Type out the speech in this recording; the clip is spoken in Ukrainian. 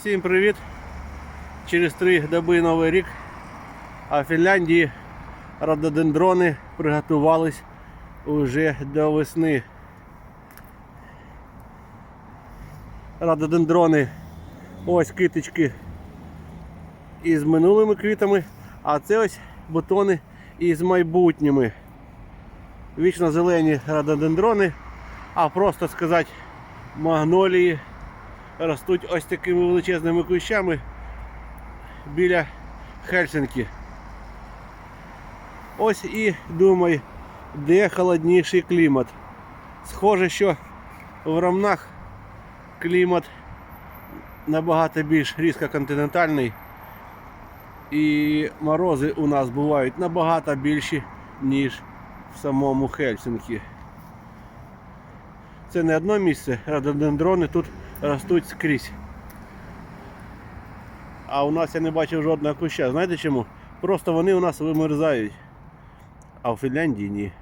Всім привіт! Через три доби новий рік, а в Фінляндії рододендрони приготувались уже до весни. Рододендрони, ось китички із минулими квітами, а це ось бутони із майбутніми. Вічно зелені рододендрони, а просто сказати магнолії ростуть ось такими величезними кущами біля Хельсинки. Ось і думай, де холодніший клімат. Схоже, що в Ромнах клімат набагато більш різкоконтинентальний. І морози у нас бувають набагато більші, ніж в самому Хельсинкі. Це не одне місце, рододендрони тут ростуть скрізь. А у нас я не бачив жодного куща. Знаєте чому? Просто вони у нас вимерзають. А в Фінляндії ні.